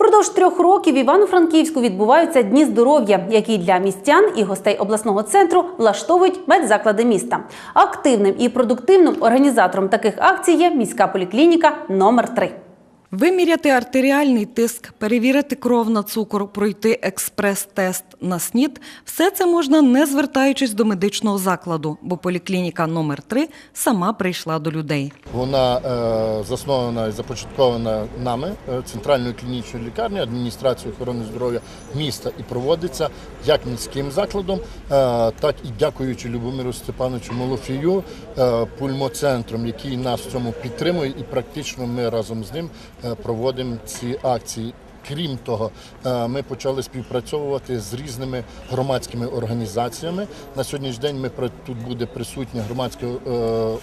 Продовж трьох років в Івано-Франківську відбуваються дні здоров'я, які для містян і гостей обласного центру влаштовують медзаклади міста. Активним і продуктивним організатором таких акцій є міська поліклініка номер 3 Виміряти артеріальний тиск, перевірити кров на цукор, пройти експрес-тест на СНІД – все це можна не звертаючись до медичного закладу, бо поліклініка номер 3 сама прийшла до людей. Вона е, заснована і започаткована нами, е, центральною клінічною лікарнею, адміністрацією охорони здоров'я міста і проводиться як міським закладом, е, так і дякуючи Любомиру Степановичу Молофію, е, пульмоцентром, який нас в цьому підтримує, і практично ми разом з ним проводимо ці акції. Крім того, е, ми почали співпрацьовувати з різними громадськими організаціями. На сьогоднішній день ми тут буде присутня громадська е,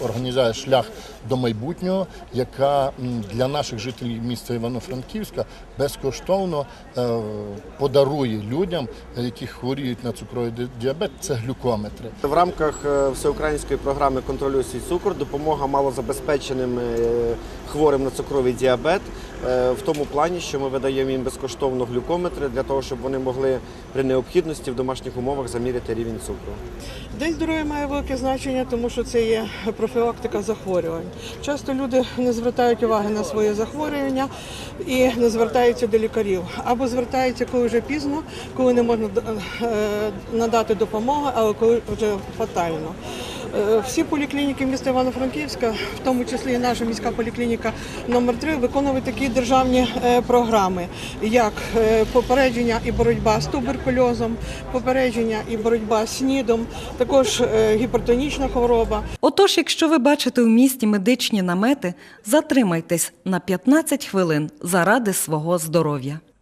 організація Шлях до майбутнього, яка для наших жителів міста Івано-Франківська безкоштовно е, подарує людям, які хворіють на цукровий діабет, це глюкометри. В рамках всеукраїнської програми контролю свій цукор допомога малозабезпеченим хворим на цукровий діабет в тому плані, що ми видаємо їм безкоштовно глюкометри для того, щоб вони могли при необхідності в домашніх умовах заміряти рівень цукру. День здоров'я має велике значення, тому що це є профілактика захворювань. Часто люди не звертають уваги на своє захворювання і не звертаються до лікарів. Або звертаються, коли вже пізно, коли не можна е, надати допомогу, але коли вже фатально. Е, Всі поліклініки міста Івано-Франківська, в тому числі і наша міська поліклініка номер 3 виконують такі державні е, програми, як е, попередження і боротьба з туберкульозом, попередження і боротьба з СНІДом, також гіпертонічна хвороба. Отож, якщо ви бачите у місті медичні намети, затримайтесь на 15 хвилин заради свого здоров'я.